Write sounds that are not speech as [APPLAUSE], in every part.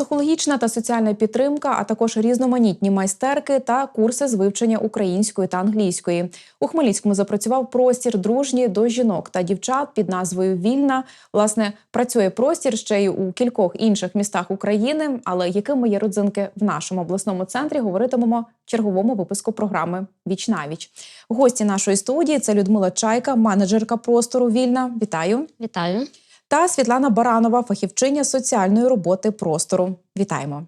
Психологічна та соціальна підтримка, а також різноманітні майстерки та курси з вивчення української та англійської. У Хмельницькому запрацював простір дружній до жінок та дівчат під назвою Вільна. Власне, працює простір ще й у кількох інших містах України. Але якими є родзинки в нашому обласному центрі, говоритимемо в черговому випуску програми Віч навіч. Гості нашої студії це Людмила Чайка, менеджерка простору Вільна. Вітаю Вітаю. Та Світлана Баранова, фахівчиня соціальної роботи простору. Вітаємо.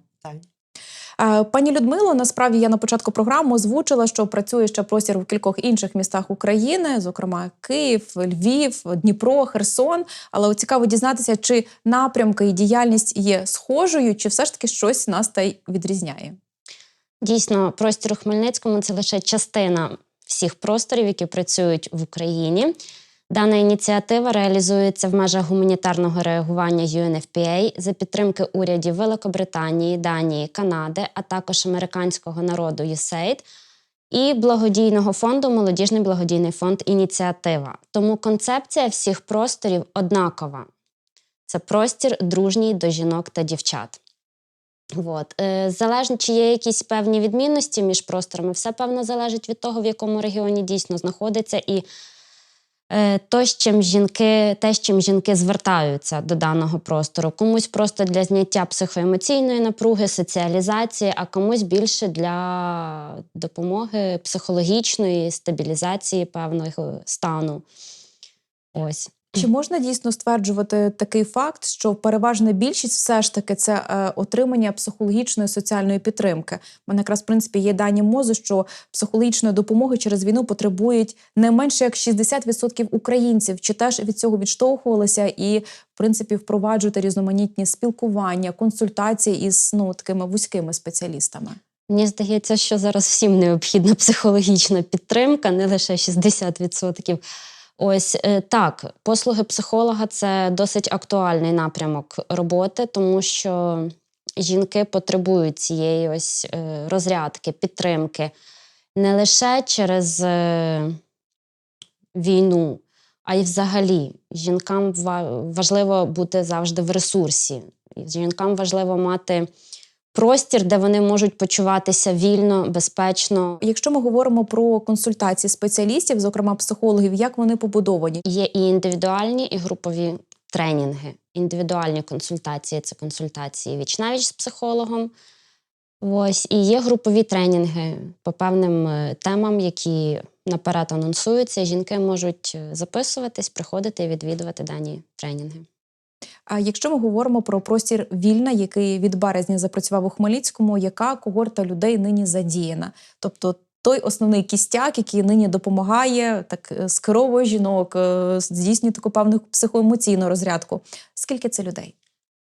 Е, Пані Людмило, насправді я на початку програми озвучила, що працює ще простір в кількох інших містах України, зокрема Київ, Львів, Дніпро, Херсон. Але цікаво дізнатися, чи напрямки і діяльність є схожою, чи все ж таки щось нас та й відрізняє. Дійсно, простір у Хмельницькому це лише частина всіх просторів, які працюють в Україні. Дана ініціатива реалізується в межах гуманітарного реагування UNFPA за підтримки урядів Великобританії, Данії, Канади, а також американського народу USAID і благодійного фонду Молодіжний благодійний фонд Ініціатива. Тому концепція всіх просторів однакова. Це простір дружній до жінок та дівчат. От. Е, залежно, чи є якісь певні відмінності між просторами, все певно залежить від того, в якому регіоні дійсно знаходиться, і то, з чим жінки, те, з чим жінки звертаються до даного простору. Комусь просто для зняття психоемоційної напруги, соціалізації, а комусь більше для допомоги психологічної стабілізації певного стану. Ось. Чи можна дійсно стверджувати такий факт, що переважна більшість все ж таки це е, отримання психологічної соціальної підтримки? У мене якраз в принципі є дані мозу, що психологічної допомоги через війну потребують не менше як 60% українців. Чи теж від цього відштовхувалися і в принципі впроваджувати різноманітні спілкування, консультації із ну такими вузькими спеціалістами? Мені здається, що зараз всім необхідна психологічна підтримка, не лише 60%. Ось е, так, послуги психолога це досить актуальний напрямок роботи, тому що жінки потребують цієї ось е, розрядки, підтримки не лише через е, війну, а й взагалі. Жінкам важливо бути завжди в ресурсі. Жінкам важливо мати простір, де вони можуть почуватися вільно, безпечно. Якщо ми говоримо про консультації спеціалістів, зокрема психологів, як вони побудовані? Є і індивідуальні, і групові тренінги. Індивідуальні консультації це консультації віч-навіч з психологом. Ось, і є групові тренінги по певним е, темам, які наперед анонсуються. Жінки можуть е, записуватись, приходити і відвідувати дані тренінги. А якщо ми говоримо про простір вільна, який від березня запрацював у Хмельницькому, яка когорта людей нині задіяна? Тобто той основний кістяк, який нині допомагає, так е, скеровує жінок, е, здійснює таку певну психоемоційну розрядку. Скільки це людей?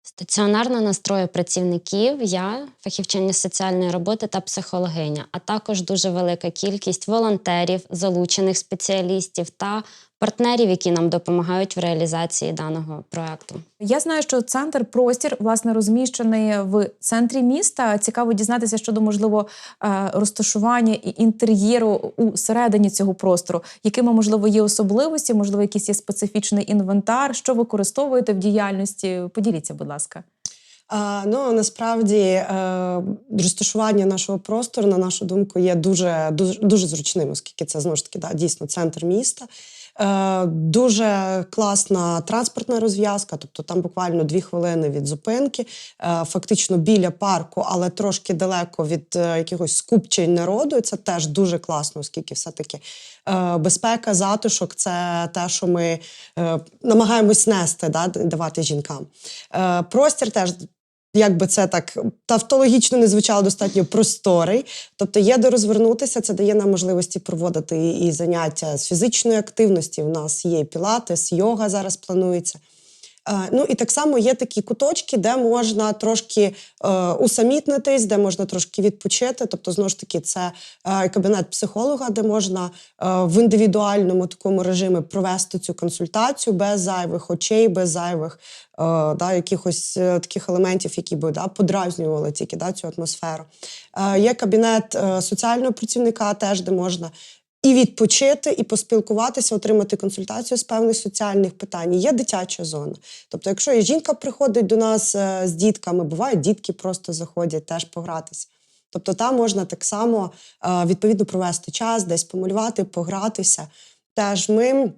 Стаціонарно настрою працівників, я, фахівчиня соціальної роботи та психологиня, а також дуже велика кількість волонтерів, залучених спеціалістів та партнерів, які нам допомагають в реалізації даного проекту. Я знаю, що центр простір власне розміщений в центрі міста. Цікаво дізнатися щодо можливо е, розташування і інтер'єру у середині цього простору, якими можливо є особливості, можливо, якийсь є специфічний інвентар, що використовуєте в діяльності. Поділіться, будь ласка. Ну насправді е, розташування нашого простору, на нашу думку, є дуже дуже, дуже зручним, оскільки це знову ж таки да, дійсно центр міста. Е, дуже класна транспортна розв'язка, тобто там буквально дві хвилини від зупинки, е, фактично біля парку, але трошки далеко від е, якихось скупчень народу. І Це теж дуже класно, оскільки все-таки безпека, затишок це те, що ми намагаємось нести, да, давати жінкам. Простір теж. Як би це так тавтологічно не звучало, достатньо просторий. Тобто є де розвернутися, це дає нам можливості проводити і, заняття з фізичної активності. У нас є пілатес, йога зараз планується. Е, ну і так само є такі куточки, де можна трошки е, усамітнитись, де можна трошки відпочити. Тобто, знову ж таки, це е, кабінет психолога, де можна в індивідуальному такому режимі провести цю консультацію без зайвих очей, без зайвих да, якихось таких елементів, які би да, подразнювали тільки да, цю атмосферу. Є кабінет соціального працівника, теж де можна і відпочити, і поспілкуватися, отримати консультацію з певних соціальних питань. Є дитяча зона. Тобто, якщо жінка приходить до нас е, з дітками, бувають дітки просто заходять теж погратися. Тобто там можна так само е, відповідно провести час, десь помалювати, погратися. Теж ми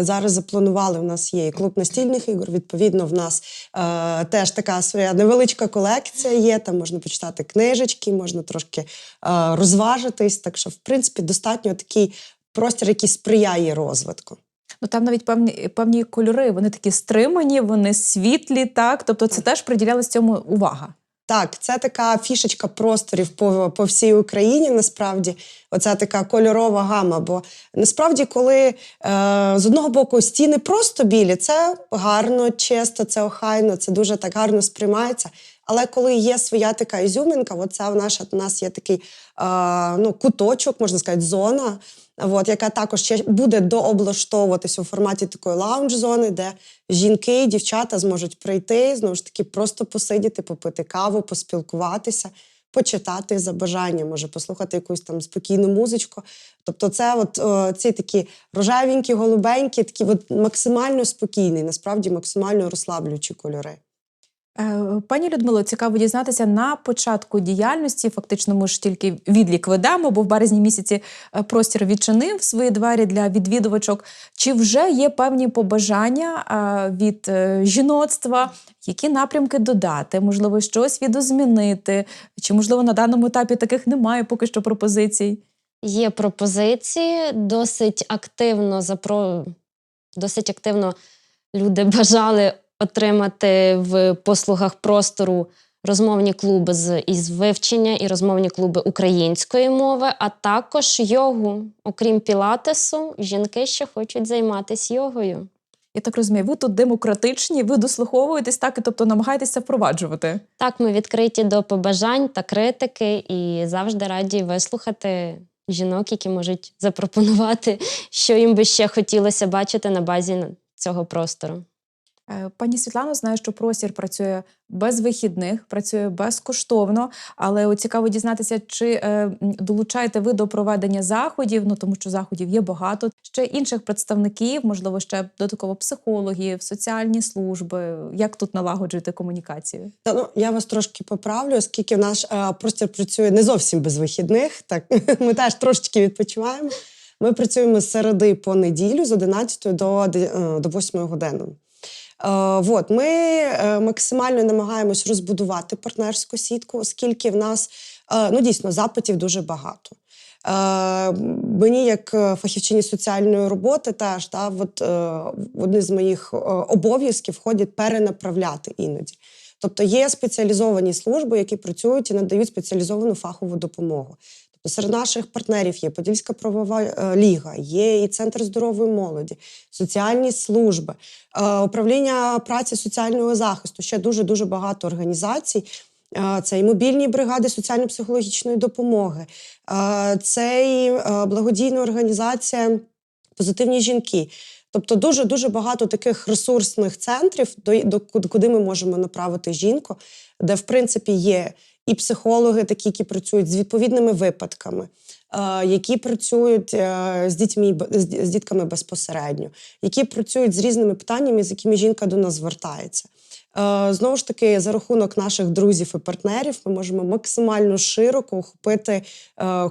зараз запланували. У нас є і клуб настільних ігор. Відповідно, в нас е, теж така своя невеличка колекція є. Там можна почитати книжечки, можна трошки е, розважитись. Так що, в принципі, достатньо такий простір, який сприяє розвитку. Ну там навіть певні певні кольори, вони такі стримані, вони світлі, так. Тобто, це теж приділялась цьому увага. Так, це така фішечка просторів по, по всій Україні. Насправді, оця така кольорова гама. Бо насправді, коли е, з одного боку стіни просто білі, це гарно, чисто, це охайно, це дуже так гарно сприймається. Але коли є своя така ізюмінка, оця в наша у нас є такий е, ну, куточок, можна сказати, зона. От, яка також ще буде дооблаштовуватися у форматі такої лаунж-зони, де жінки і дівчата зможуть прийти, знову ж таки, просто посидіти, попити каву, поспілкуватися, почитати за бажанням, може послухати якусь там спокійну музичку. Тобто, це от о, ці такі рожевенькі, голубенькі, такі от максимально спокійні, насправді максимально розслаблюючі кольори. Е, Пані Людмило, цікаво дізнатися на початку діяльності. Фактично, ми ж тільки відлік ведемо, бо в березні місяці е, простір відчинив свої двері для відвідувачок. Чи вже є певні побажання е, від жіноцтва, які напрямки додати? Можливо, щось відозмінити? Чи можливо на даному етапі таких немає поки що пропозицій? Є пропозиції, досить активно запро... досить активно люди [LAUGHS] бажали отримати в послугах простору розмовні клуби з із вивчення і розмовні клуби української мови, а також йогу. Окрім пілатесу, жінки ще хочуть займатися йогою. Я так розумію, ви тут демократичні, ви дослуховуєтесь так, і тобто намагаєтеся впроваджувати. Так, ми відкриті до побажань та критики і завжди раді вислухати жінок, які можуть запропонувати, що їм би ще хотілося бачити на базі цього простору. Е, Пані Світлано, знаю, що простір працює без вихідних, працює безкоштовно, але цікаво дізнатися, чи е, долучаєте ви до проведення заходів, ну тому що заходів є багато. Ще інших представників, можливо, ще додатково психологів, соціальні служби. Як тут налагоджуєте комунікацію? Та ну я вас трошки поправлю, оскільки наш е, простір працює не зовсім без вихідних. Так [LAUGHS] ми теж трошечки відпочиваємо. Ми працюємо з середи по неділю з 11 до, до 8 години. Е, вот, ми е, максимально намагаємось розбудувати партнерську сітку, оскільки в нас е, ну дійсно запитів дуже багато. Мені, як фахівчині соціальної роботи, теж та, от, е, в одні з моїх обов'язків входить перенаправляти іноді. Тобто є спеціалізовані служби, які працюють і надають спеціалізовану фахову допомогу. Тобто серед наших партнерів є Подільська правова е, ліга, є і Центр здорової молоді, соціальні служби, е, управління праці соціального захисту. Ще дуже дуже багато організацій. Е, Це і мобільні бригади соціально-психологічної допомоги, це і благодійна організація Позитивні жінки. Тобто дуже дуже багато таких ресурсних центрів, до, до куди ми можемо направити жінку, де в принципі є і психологи, такі, які працюють з відповідними випадками, е, які працюють е, з дітьми з, дітками безпосередньо, які працюють з різними питаннями, з якими жінка до нас звертається. Е, Знову ж таки, за рахунок наших друзів і партнерів, ми можемо максимально широко охопити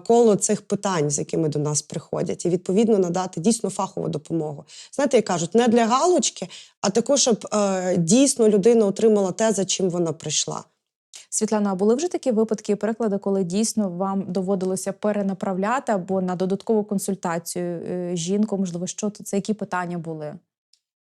коло цих питань, з якими до нас приходять, і відповідно надати дійсно фахову допомогу. Знаєте, як кажуть, не для галочки, а також щоб дійсно людина отримала те, за чим вона прийшла. Світлана, а були вже такі випадки приклади, коли дійсно вам доводилося перенаправляти або на додаткову консультацію е, жінку? Можливо, що це які питання були?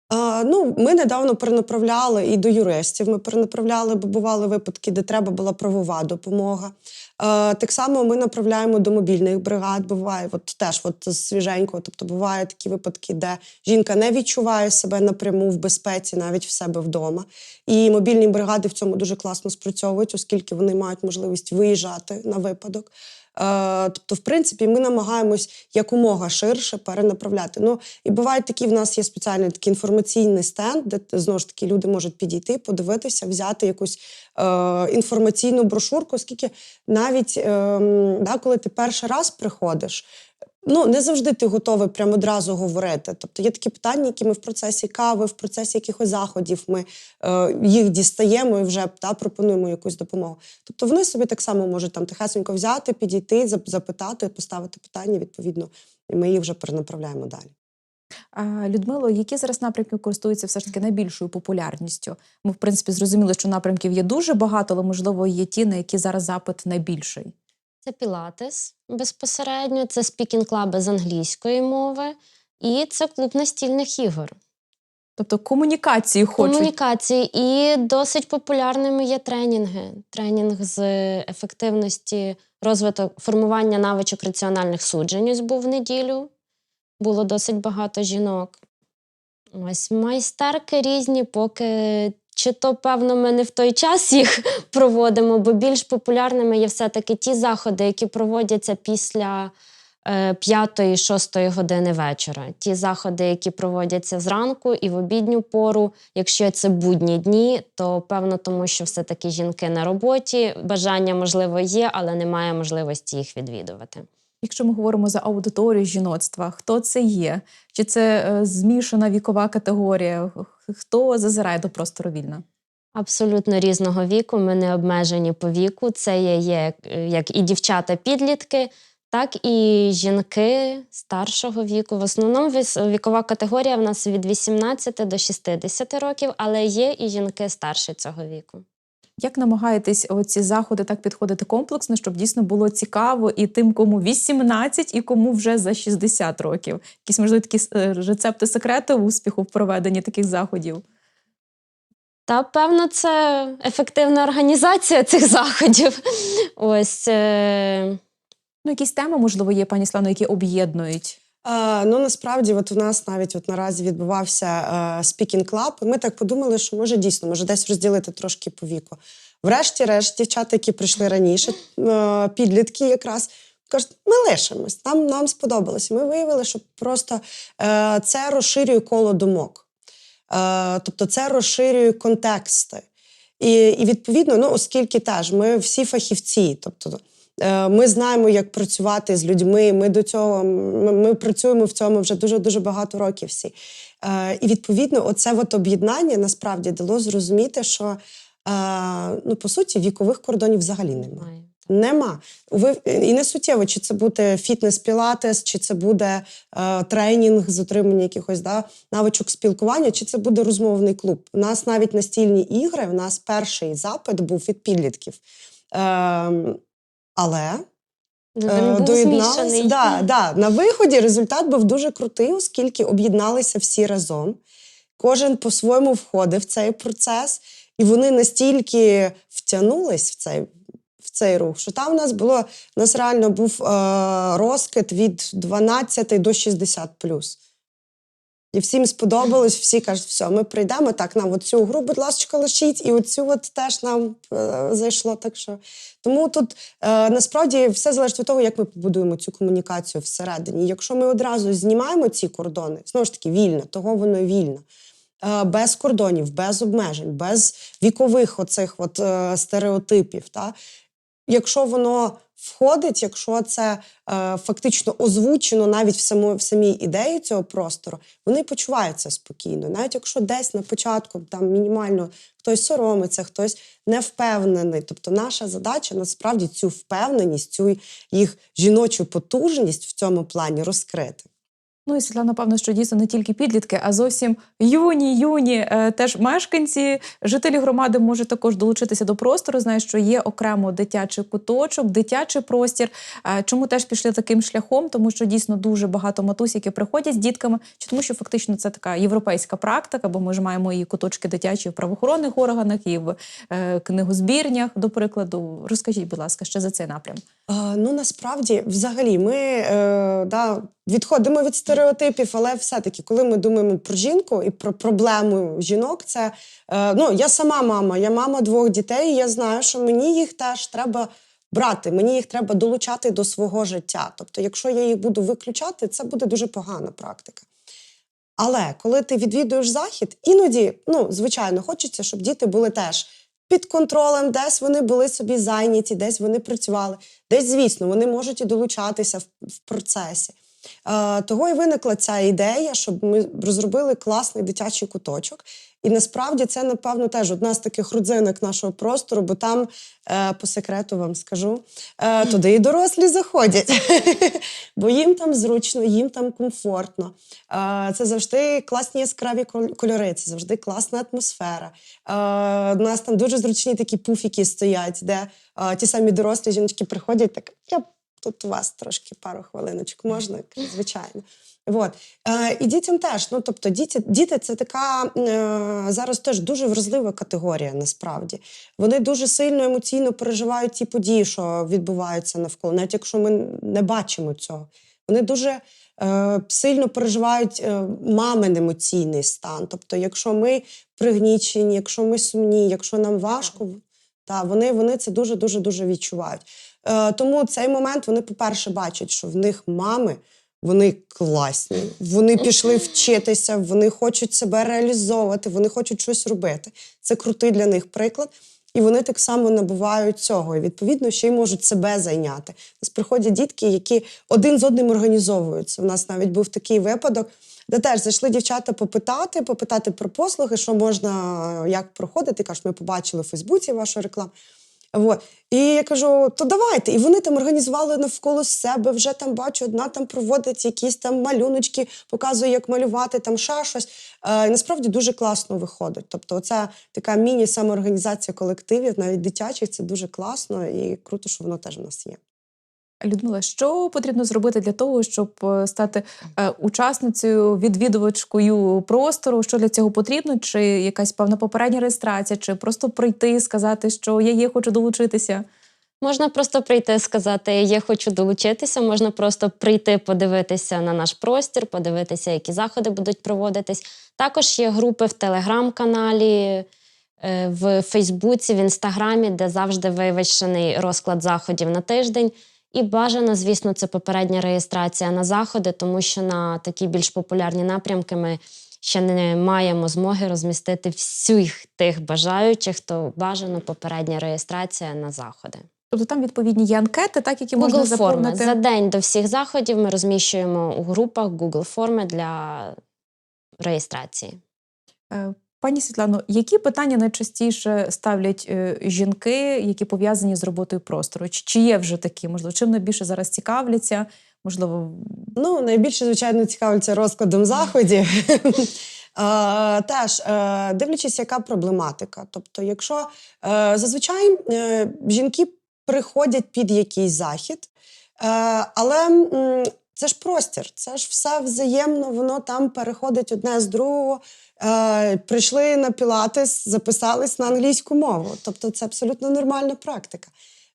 А, ну, ми недавно перенаправляли і до юристів. Ми перенаправляли, бо бували випадки, де треба була правова допомога. А, так само ми направляємо до мобільних бригад. Буває, от теж от з свіженького. Тобто бувають такі випадки, де жінка не відчуває себе напряму в безпеці, навіть в себе вдома. І мобільні бригади в цьому дуже класно спрацьовують, оскільки вони мають можливість виїжджати на випадок. Е, Тобто, в принципі, ми намагаємось якомога ширше перенаправляти. Ну і бувають такі, в нас є спеціальний такий інформаційний стенд, де знову ж таки люди можуть підійти, подивитися, взяти якусь е, інформаційну брошурку, оскільки навіть е, да, коли ти перший раз приходиш. Ну не завжди ти готовий прямо одразу говорити. Тобто є такі питання, які ми в процесі кави, в процесі якихось заходів, ми е, їх дістаємо і вже та, пропонуємо якусь допомогу. Тобто вони собі так само можуть там тихесенько взяти, підійти, запитати, поставити питання, відповідно, і ми їх вже перенаправляємо далі. Людмило, які зараз напрямки користуються все ж таки найбільшою популярністю? Ми, в принципі, зрозуміли, що напрямків є дуже багато, але можливо є ті, на які зараз запит найбільший. Це пілатес безпосередньо, це спікінг-клаби з англійської мови, і це клуб настільних ігор. Тобто комунікації хочуть. Комунікації і досить популярними є тренінги. Тренінг з ефективності розвиток формування навичок раціональних суджень. Ось був в неділю. Було досить багато жінок. Ось майстерки різні, поки чи то, певно, ми не в той час їх [LAUGHS] проводимо, бо більш популярними є все-таки ті заходи, які проводяться після е, п'ятої-шостої години вечора. Ті заходи, які проводяться зранку і в обідню пору. Якщо це будні дні, то певно, тому що все-таки жінки на роботі, бажання, можливо, є, але немає можливості їх відвідувати. Якщо ми говоримо за аудиторію жіноцтва, хто це є? Чи це е, змішана вікова категорія? Хто зазирає до простору вільна? Абсолютно різного віку. Ми не обмежені по віку. Це є, є е, як і дівчата-підлітки, так і жінки старшого віку. В основному вікова категорія в нас від 18 до 60 років, але є і жінки старше цього віку. Як намагаєтесь оці заходи так підходити комплексно, щоб дійсно було цікаво і тим, кому 18, і кому вже за 60 років? Якісь можливо такі е, рецепти секрети успіху в проведенні таких заходів? Та певно, це ефективна організація цих заходів. Ось е, Ну, якісь теми, можливо, є, пані Славно, які об'єднують. Е, ну насправді, от у нас навіть от наразі відбувався е, speaking club, і ми так подумали, що може дійсно, може десь розділити трошки по віку. Врешті-решт, дівчата, які прийшли раніше, е, підлітки якраз. Кажуть, ми лишимось, нам, нам сподобалося. Ми виявили, що просто е, це розширює коло думок. Е, тобто це розширює контексти. І, і відповідно, ну, оскільки теж ми всі фахівці, тобто е, ми знаємо, як працювати з людьми. Ми до цього ми, ми працюємо в цьому вже дуже дуже багато років. Всі. Е, і відповідно, оце от об'єднання насправді дало зрозуміти, що е, ну, по суті вікових кордонів взагалі немає. Нема. Ви і не суттєво, чи це буде фітнес-пілатес, чи це буде е, тренінг з отримання якихось да, навичок спілкування, чи це буде розмовний клуб. У нас навіть настільні ігри, у нас перший запит був від підлітків. Е, але е, доєдналися. Да, да. На виході результат був дуже крутий, оскільки об'єдналися всі разом. Кожен по-своєму входив в цей процес, і вони настільки втягнулись в цей, в цей рух, що там у нас було у нас реально був е, розкид від 12 до 60 І всім сподобалось, всі кажуть, все, ми прийдемо. Так, нам оцю гру, будь ласка, лишіть, і оцю от теж нам е, зайшло. Так що тому тут е, насправді все залежить від того, як ми побудуємо цю комунікацію всередині. Якщо ми одразу знімаємо ці кордони, знову ж таки, вільно, того воно вільно. е, Без кордонів, без обмежень, без вікових оцих от, е, стереотипів. Та? Якщо воно входить, якщо це е, фактично озвучено навіть в, само, в самій ідеї цього простору, вони почуваються спокійно. Навіть якщо десь на початку там мінімально хтось соромиться, хтось не впевнений. Тобто, наша задача насправді цю впевненість, цю їх жіночу потужність в цьому плані розкрити. Ну і Світлана, напевно, що дійсно не тільки підлітки, а зовсім юні, юні е, теж мешканці, жителі громади можуть також долучитися до простору. Знаю, що є окремо дитячий куточок, дитячий простір. Е, Чому теж пішли таким шляхом? Тому що дійсно дуже багато матусь, які приходять з дітками, чи тому, що фактично це така європейська практика, бо ми ж маємо і куточки дитячі в правоохоронних органах, і в е, книгозбірнях, до прикладу. Розкажіть, будь ласка, ще за цей напрям. Е, ну насправді, взагалі, ми е, да, відходимо від стереотипів, але все-таки, коли ми думаємо про жінку і про проблему жінок, це е, ну я сама мама, я мама двох дітей. і Я знаю, що мені їх теж треба брати, мені їх треба долучати до свого життя. Тобто, якщо я їх буду виключати, це буде дуже погана практика. Але коли ти відвідуєш захід, іноді, ну звичайно, хочеться, щоб діти були теж під контролем, десь вони були собі зайняті, десь вони працювали, десь, звісно, вони можуть і долучатися в, процесі. Того і виникла ця ідея, щоб ми розробили класний дитячий куточок. І насправді це, напевно, теж одна з таких родзинок нашого простору, бо там, е, по секрету вам скажу, е, туди і дорослі заходять, [LAUGHS] бо їм там зручно, їм там комфортно. Е, це завжди класні яскраві кольори, це завжди класна атмосфера. У нас там дуже зручні такі пуфіки стоять, де ті самі дорослі жіночки приходять, так я тут у вас трошки пару хвилиночок можна, звичайно. От. Е, і дітям теж. Ну, тобто, діти, діти це така е, зараз теж дуже вразлива категорія, насправді. Вони дуже сильно емоційно переживають ті події, що відбуваються навколо, навіть якщо ми не бачимо цього. Вони дуже е, сильно переживають е, мамин емоційний стан. Тобто, якщо ми пригнічені, якщо ми сумні, якщо нам важко, та, вони, вони це дуже дуже дуже відчувають. Е, тому цей момент вони, по-перше, бачать, що в них мами. Вони класні, вони пішли вчитися, вони хочуть себе реалізовувати, вони хочуть щось робити. Це крутий для них приклад. І вони так само набувають цього. І відповідно ще й можуть себе зайняти. У нас приходять дітки, які один з одним організовуються. У нас навіть був такий випадок, де теж зайшли дівчата попитати, попитати про послуги, що можна, як проходити. Кажуть, ми побачили в Фейсбуці вашу рекламу. От. І я кажу, то давайте. І вони там організували навколо себе. Вже там бачу, одна там проводить якісь там малюночки, показує, як малювати, там ще щось. Е, і насправді дуже класно виходить. Тобто, це така міні-самоорганізація колективів, навіть дитячих, це дуже класно і круто, що воно теж в нас є. Людмила, що потрібно зробити для того, щоб е, стати е, учасницею, відвідувачкою простору? Що для цього потрібно? Чи якась певна попередня реєстрація, чи просто прийти і сказати, що я є, хочу долучитися? Можна просто прийти і сказати, я хочу долучитися. Можна просто прийти, подивитися на наш простір, подивитися, які заходи будуть проводитись. Також є групи в телеграм-каналі, е, в Фейсбуці, в Інстаграмі, де завжди вивішений розклад заходів на тиждень. І бажано, звісно, це попередня реєстрація на заходи, тому що на такі більш популярні напрямки ми ще не маємо змоги розмістити всіх тих бажаючих, то бажано попередня реєстрація на заходи. Тобто там відповідні є анкети, так які можна Google форми. заповнити. За день до всіх заходів ми розміщуємо у групах Google форми для реєстрації. Пані Світлано, які питання найчастіше ставлять е, жінки, які пов'язані з роботою простору? Чи, є вже такі? Можливо, чим найбільше зараз цікавляться? Можливо, Ну, найбільше, звичайно, цікавляться розкладом заходів. [LAUGHS] Е, Теж е, дивлячись, яка проблематика. Тобто, якщо е, зазвичай е, жінки приходять під якийсь захід, е, але це ж простір, це ж все взаємно, воно там переходить одне з другого. Е, Прийшли на пілатес, записались на англійську мову. Тобто, це абсолютно нормальна практика.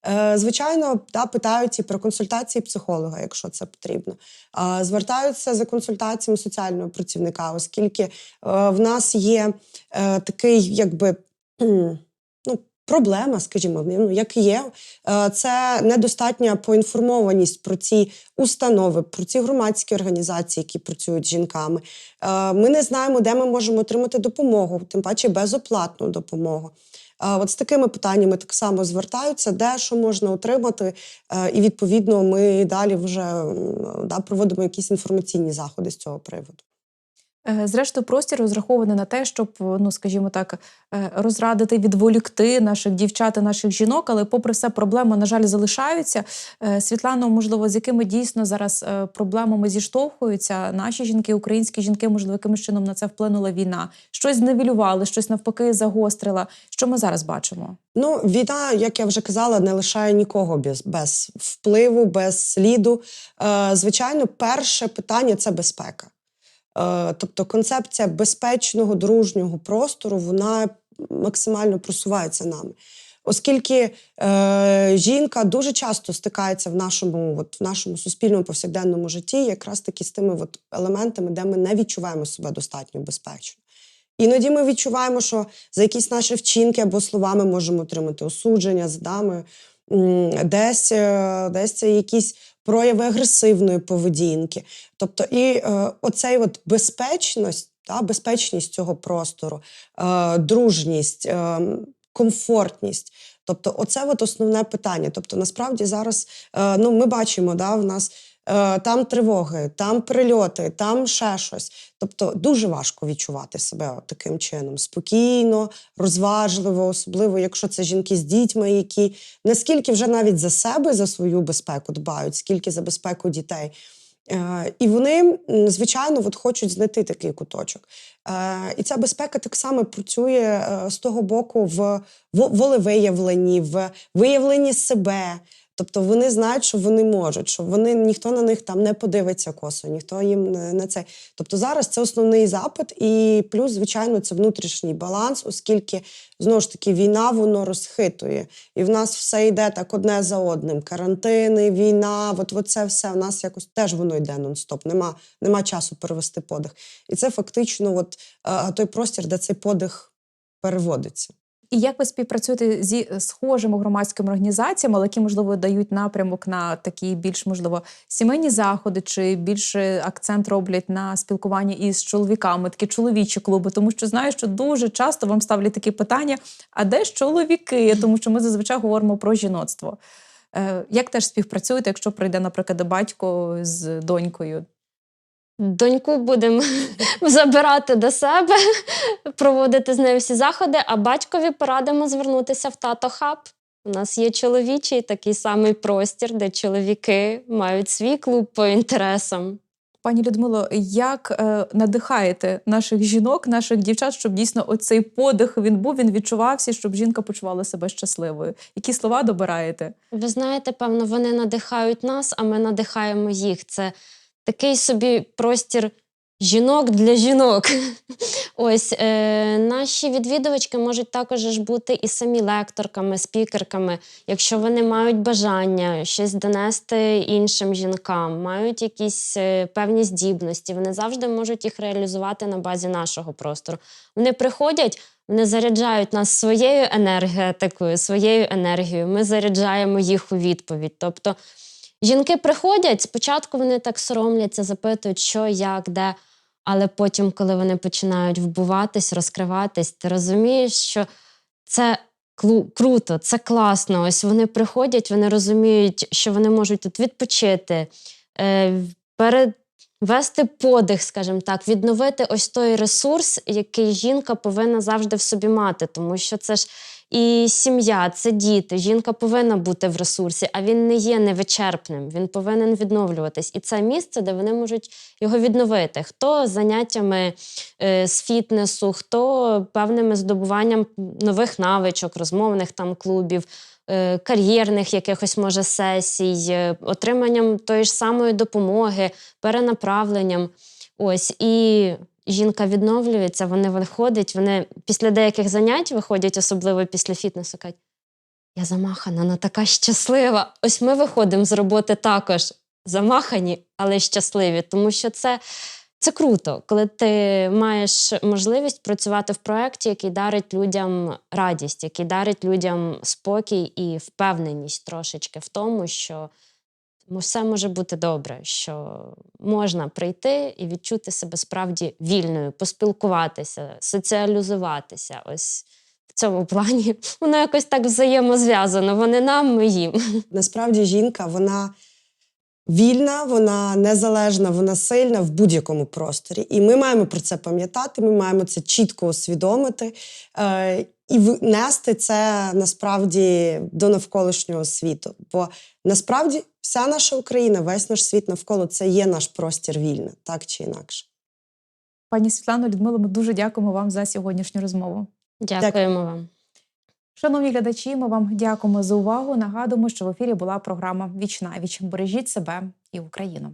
Е, Звичайно, да, питають і про консультації психолога, якщо це потрібно. Е, Звертаються за консультаціями соціального працівника, оскільки е, в нас є е, такий, якби. Проблема, скажімо, ну як є, Е, це недостатня поінформованість про ці установи, про ці громадські організації, які працюють з жінками. Е, Ми не знаємо, де ми можемо отримати допомогу, тим паче безоплатну допомогу. Е, От з такими питаннями так само звертаються, де що можна отримати, і відповідно ми далі вже да, проводимо якісь інформаційні заходи з цього приводу. Е, Зрештою, простір розрахований на те, щоб, ну скажімо так, е, розрадити, відволікти наших дівчат і наших жінок, але, попри все, проблеми, на жаль, залишаються. Е, Світлано, можливо, з якими дійсно зараз проблемами зіштовхуються наші жінки, українські жінки, можливо, якимось чином на це вплинула війна, щось зневілювали, щось навпаки загострила. Що ми зараз бачимо? Ну, війна, як я вже казала, не лишає нікого без, без впливу, без сліду. Звичайно, перше питання це безпека. Е, тобто концепція безпечного дружнього простору вона максимально просувається нами. Оскільки е, жінка дуже часто стикається в нашому, от, в нашому суспільному повсякденному житті, якраз таки з тими от елементами, де ми не відчуваємо себе достатньо безпечно. Іноді ми відчуваємо, що за якісь наші вчинки або слова ми можемо отримати осудження, здами, м, десь, е, десь якісь прояви агресивної поведінки. Тобто, і е, оцей от безпечність, та, безпечність цього простору, е, дружність, е, комфортність. Тобто, оце от основне питання. Тобто, насправді зараз е, ну, ми бачимо, да, в нас там тривоги, там прильоти, там ще щось. Тобто дуже важко відчувати себе таким чином. Спокійно, розважливо, особливо якщо це жінки з дітьми, які наскільки вже навіть за себе, за свою безпеку дбають, скільки за безпеку дітей. Е, І вони, звичайно, от хочуть знайти такий куточок. Е, І ця безпека так само працює е, з того боку в волевиявленні, в виявленні себе. Тобто вони знають, що вони можуть, що вони ніхто на них там не подивиться косо, ніхто їм не, не це. Тобто зараз це основний запит, і плюс, звичайно, це внутрішній баланс, оскільки знову ж таки війна воно розхитує. І в нас все йде так одне за одним. Карантини, війна, от, от це все в нас якось теж воно йде нон-стоп. Нема, нема часу перевести подих. І це фактично от, е, той простір, де цей подих переводиться. І як ви співпрацюєте зі схожими громадськими організаціями, але які можливо дають напрямок на такі більш можливо сімейні заходи, чи більше акцент роблять на спілкуванні із чоловіками, такі чоловічі клуби? Тому що знаю, що дуже часто вам ставлять такі питання: а де ж чоловіки? Тому що ми зазвичай говоримо про жіноцтво. Е, Як теж співпрацюєте, якщо прийде, наприклад, батько з донькою? Доньку будемо [LAUGHS] забирати до себе, проводити з нею всі заходи, а батькові порадимо звернутися в тато хаб. У нас є чоловічий такий самий простір, де чоловіки мають свій клуб по інтересам. Пані Людмило, як е, надихаєте наших жінок, наших дівчат, щоб дійсно оцей подих він був, він відчувався, щоб жінка почувала себе щасливою? Які слова добираєте? Ви знаєте, певно, вони надихають нас, а ми надихаємо їх. Це такий собі простір жінок для жінок. [LAUGHS] Ось е, наші відвідувачки можуть також ж бути і самі лекторками, спікерками, якщо вони мають бажання щось донести іншим жінкам, мають якісь е, певні здібності, вони завжди можуть їх реалізувати на базі нашого простору. Вони приходять. Вони заряджають нас своєю енергетикою, своєю енергією. Ми заряджаємо їх у відповідь. Тобто жінки приходять, спочатку вони так соромляться, запитують, що, як, де. Але потім, коли вони починають вбуватись, розкриватись, ти розумієш, що це круто, це класно. Ось вони приходять, вони розуміють, що вони можуть тут відпочити, е, перевести подих, скажімо так, відновити ось той ресурс, який жінка повинна завжди в собі мати, тому що це ж і сім'я, це діти. Жінка повинна бути в ресурсі, а він не є невичерпним. Він повинен відновлюватись. І це місце, де вони можуть його відновити. Хто заняттями е, з фітнесу, хто певними здобуванням нових навичок, розмовних там клубів. е, Кар'єрних якихось може сесій, е, отриманням тої ж самої допомоги, перенаправленням. Ось і жінка відновлюється, вони виходять, вони після деяких занять виходять, особливо після фітнесу, кажуть, я замахана, вона така щаслива. Ось ми виходимо з роботи також замахані, але щасливі, тому що це, це круто, коли ти маєш можливість працювати в проєкті, який дарить людям радість, який дарить людям спокій і впевненість трошечки в тому, що м- все може бути добре, що можна прийти і відчути себе справді вільною, поспілкуватися, соціалізуватися. Ось в цьому [LAUGHS] плані воно якось так взаємозв'язано. Вони нам, ми їм. Насправді жінка вона вільна, вона незалежна, вона сильна в будь-якому просторі. І ми маємо про це пам'ятати, ми маємо це чітко усвідомити е, і внести це насправді до навколишнього світу. Бо насправді вся наша Україна, весь наш світ навколо це є наш простір вільний, так чи інакше. Пані Світлано, Людмило, ми дуже дякуємо вам за сьогоднішню розмову. Дякуємо вам. Шановні глядачі, ми вам дякуємо за увагу. Нагадуємо, що в ефірі була програма Вічна віч. Бережіть себе і Україну.